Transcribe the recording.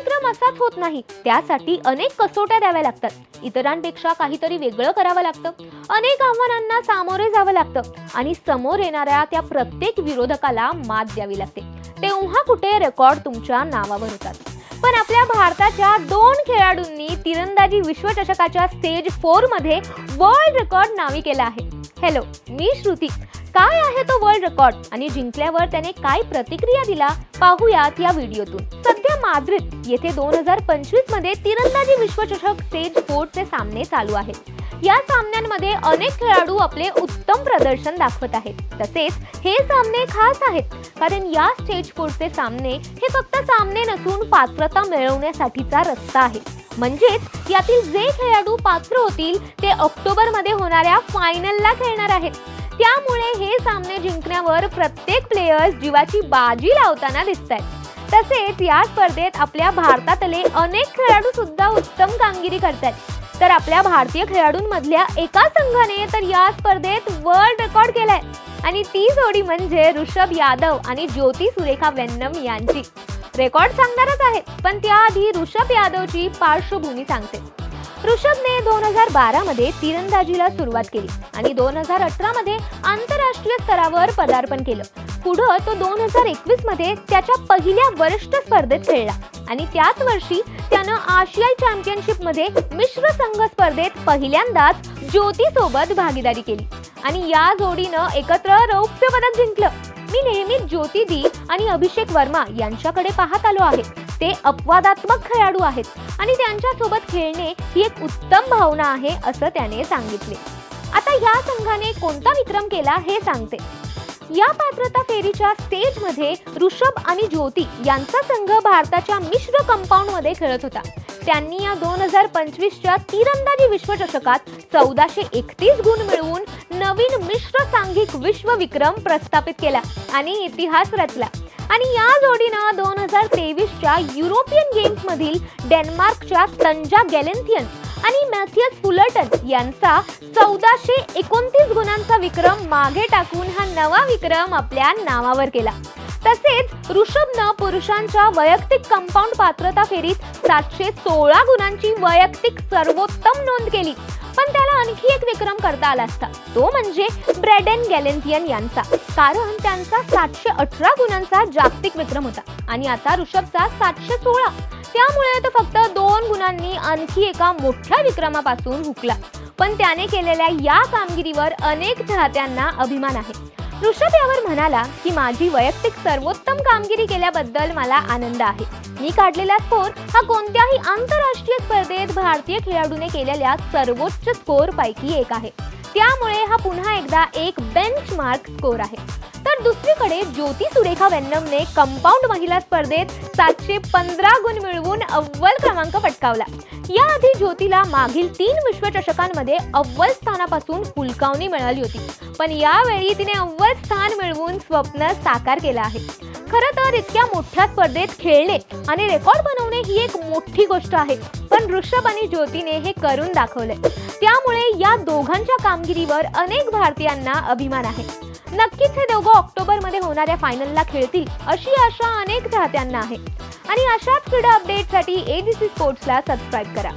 विक्रम असाच होत नाही. त्यासाठी अनेक कसोट्या द्याव्या लागतात. इतरांपेक्षा काहीतरी वेगळं करावं लागतं. अनेक आव्हानांना सामोरे जावं लागतं. आणि समोर येणाऱ्या त्या प्रत्येक विरोधकाला मात द्यावी लागते. तेव्हा कुठे रेकॉर्ड तुमच्या नावावर होतात. पण आपल्या भारताच्या दोन खेळाडूंनी तिरंदाजी विश्वचषकाच्या स्टेज फोरमध्ये वर्ल्ड रेकॉर्ड नावी केला आहे. हॅलो मी श्रुती. काय आहे तो वर्ल्ड रेकॉर्ड आणि जिंकल्यावर त्याने काय प्रतिक्रिया दिला? पाहूयात या व्हिडिओतून. माद्रिद. येथे दोन हजार पंचवीसमध्ये तिरंदाजी विश्वचषक स्टेज फोर्टचे सामने चालू आहेत. या सामन्यांमध्ये अनेक खेळाडू आपले उत्तम प्रदर्शन दाखवत आहेत. तसेच हे सामने खास आहेत कारण या स्टेज फोर्टचे सामने हे फक्त सामने नसून पात्रता मिळवण्यासाठीचा रस्ता आहे. म्हणजेच यातील जे खेळाडू पात्र होतील ते ऑक्टोबरमध्ये होणाऱ्या फायनलला खेळणार आहेत. त्यामुळे हे सामने जिंकण्यावर प्रत्येक प्लेयर्स जीवाची बाजी लावताना दिसत आहेत तसेच या स्पर्धेत आपल्या भारतातले अनेक खेळाडू सुद्धा उत्तम कामगिरी करतात. तर आपल्या भारतीय खेळाडूंमधल्या एका संघाने तर या स्पर्धेत वर्ल्ड रेकॉर्ड केलाय. आणि ती जोडी म्हणजे ऋषभ यादव आणि ज्योती सुरेखा वेन्नम यांची. रेकॉर्ड सांगणारच आहे पण त्याआधी ऋषभ यादवची पार्श्वभूमी सांगते. ऋषभने दोन हजार बारा मध्ये तिरंदाजीला सुरुवात केली आणि दोन हजार अठरा मध्ये आंतरराष्ट्रीय स्तरावर पदार्पण केलं. पुढं तो दोन हजार एकवीसमध्ये त्याच्या पहिल्या वरिष्ठ स्पर्धेत खेळला. आणि त्याच वर्षी त्यानं आशियाई चॅम्पियनशिपमध्ये मिश्र संघ स्पर्धेत पहिल्यांदाच ज्योती सोबत भागीदारी केली. आणि या जोडीनं एकत्र रौप्य पदक जिंकलं. मी नेहमी ज्योती दी आणि अभिषेक वर्मा यांच्याकडे पाहत आलो आहे. ते अपवादात्मक खेळाडू आहेत. आणि त्यांच्यासोबत खेळणे ही एक उत्तम भावना आहे असं त्याने सांगितले. आता या संघाने कोणता विक्रम केला हे सांगते. या पात्रता फेरीच्या स्टेजमध्ये ऋषभ आणि ज्योती यांचा संघ भारताच्या मिश्र कंपाऊंडमध्ये खेळत होता. त्यांनी या दोन हजार पंचवीसच्या तिरंदाजी विश्वचषकात चौदाशे एकतीस गुण मिळवून नवीन मिश्र सांघिक विश्वविक्रम प्रस्थापित केला आणि इतिहास रचला. आणि या जोडीनं दोन हजार तेवीसच्या युरोपियन गेम्समधील डेन्मार्कच्या तंजा गॅलेंथियन आणि मॅथियस फुलटन यांचा चौदाशे एकोणतीस गुणांचा विक्रम मागे टाकून हा नवा विक्रम आपल्या नावावर केला. तसेच ऋषभनं पुरुषांच्या वैयक्तिक कंपाऊंड पात्रता फेरीत सातशे सोळा गुणांची वैयक्तिक सर्वोत्तम नोंद केली. पण त्याला आणखी एक विक्रम करता आला असता. तो म्हणजे ब्रेडन गॅलेन्थियन यांचा. कारण त्यांचा सातशे अठरा गुणांचा जागतिक विक्रम होता. आणि आता ऋषभचा सातशे सोळा. त्यामुळे तो फक्त दोन गुणांनी आणखी एका मोठ्या विक्रमापासून हुकला. पण त्याने केलेल्या या कामगिरीवर अनेक चाहत्यांना अभिमान आहे. ऋषभ यावर म्हणाला की माझी वैयक्तिक सर्वोत्तम कामगिरी केल्याबद्दल मला आनंद आहे. मी काढलेला स्कोर हा कोणत्याही आंतरराष्ट्रीय स्पर्धेत भारतीय खेळाडूने केलेल्या सर्वोच्च स्कोर पैकी एक आहे. त्यामुळे हा पुन्हा एकदा एक बेंचमार्क स्कोर आहे. तर दुसरीकडे ज्योती सुरेखा वेन्नमने कंपाऊंड महिला स्पर्धेत सातशे पंधरा गुण मिळवून अव्वल क्रमांक पटकावला. याआधी ज्योतीला मागील तीन विश्वचषकांमध्ये अव्वल स्थानापासून हुलकावणी मिळाली होती. पण यावेळी तिने अव्वल स्थान मिळवून स्वप्न साकार केलं आहे. खरं तर इतक्या मोठ्या स्पर्धेत खेळणे आणि रेकॉर्ड बनवणे ही एक मोठी गोष्ट आहे. पण ऋषभ आणि ज्योतीने हे करून दाखवले त्यामुळे या दोघांच्या कामगिरीवर अनेक भारतीयांना अभिमान आहे. नक्कीच हे दोघं ऑक्टोबरमध्ये होणाऱ्या फायनलला खेळतील अशी आशा अनेक चाहत्यांना आहे. आणि अशाच क्रीडा अपडेटसाठी एबीसी स्पोर्ट्सला सबस्क्राईब करा.